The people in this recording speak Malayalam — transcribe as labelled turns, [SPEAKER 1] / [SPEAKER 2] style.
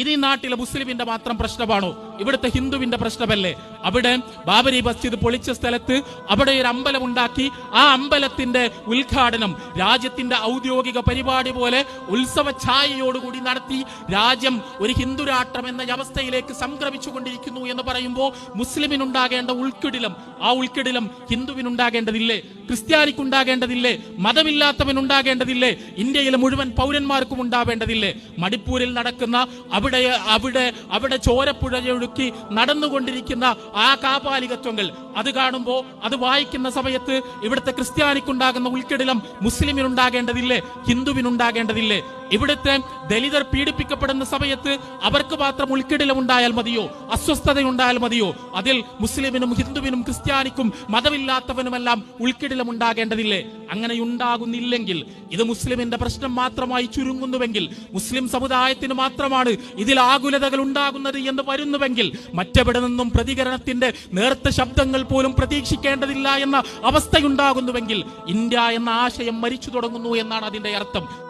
[SPEAKER 1] ഇത് ഈ നാട്ടിലെ മുസ്ലിമിന്റെ മാത്രം പ്രശ്നമാണോ? ഇവിടുത്തെ ഹിന്ദുവിന്റെ പ്രശ്നമല്ലേ? അവിടെ ബാബരി മസ്ജിദ് പൊളിച്ച സ്ഥലത്ത് അവിടെ ഒരു അമ്പലം ഉണ്ടാക്കി. ആ അമ്പലത്തിന്റെ ഉദ്ഘാടനം രാജ്യത്തിന്റെ ഔദ്യോഗിക പരിപാടി പോലെ ഉത്സവ ഛായയോടുകൂടി നടത്തി രാജ്യം ഒരു ഹിന്ദു രാഷ്ട്രം എന്ന അവസ്ഥയിലേക്ക് സംക്രമിച്ചുകൊണ്ടിരിക്കുന്നു എന്ന് പറയുമ്പോൾ മുസ്ലിമിനുണ്ടാകേണ്ട ഉൾക്കിടിലം ആ ഉൾക്കിടിലം ഹിന്ദുവിനുണ്ടാകേണ്ടതില്ലേ? ക്രിസ്ത്യാനിക്കുണ്ടാകേണ്ടതില്ലേ? മതമില്ലാത്തവനുണ്ടാകേണ്ടതില്ലേ? ഇന്ത്യയിലെ മുഴുവൻ പൗരന്മാർക്കും ഉണ്ടാവേണ്ടതില്ലേ? മണിപ്പൂരിൽ നടക്കുന്ന അവിടെ അവിടെ അവിടെ ചോരപ്പുഴയൊഴുക്കി നടന്നുകൊണ്ടിരിക്കുന്ന ആ കാപാലികത്വങ്ങൾ. അത് കാണുമ്പോൾ അത് വായിക്കുന്ന സമയത്ത് ഇവിടുത്തെ ക്രിസ്ത്യാനിക്കുണ്ടാകുന്ന ഉൾക്കിടിലം മുസ്ലിമിനുണ്ടാകേണ്ടതില്ലേ? ഹിന്ദുവിനുണ്ടാകേണ്ടതില്ലേ? ഇവിടുത്തെ ദലിതർ പീഡിപ്പിക്കപ്പെടുന്ന സമയത്ത് അവർക്ക് മാത്രം ഉൾക്കിടിലം ഉണ്ടായാൽ മതിയോ? അസ്വസ്ഥതയുണ്ടായാൽ മതിയോ? അതിൽ മുസ്ലിമിനും ഹിന്ദുവിനും ക്രിസ്ത്യാനിക്കും മതമില്ലാത്തവനുമെല്ലാം അങ്ങനെ ഉണ്ടാകുന്നില്ലെങ്കിൽ ഇത് മുസ്ലിമിന്റെ പ്രശ്നം മാത്രമായി ചുരുങ്ങുന്നുവെങ്കിൽ മുസ്ലിം സമുദായത്തിന് മാത്രമാണ് ഇതിൽ ആകുലതകൾ ഉണ്ടാകുന്നത് എന്ന് വരുന്നുവെങ്കിൽ മറ്റെവിടെ നിന്നും പ്രതികരണത്തിന്റെ നേർത്ത ശബ്ദങ്ങൾ പോലും പ്രതീക്ഷിക്കേണ്ടതില്ല എന്ന അവസ്ഥയുണ്ടാകുന്നുവെങ്കിൽ ഇന്ത്യ എന്ന ആശയം മരിച്ചു തുടങ്ങുന്നു എന്നാണ് അതിന്റെ അർത്ഥം.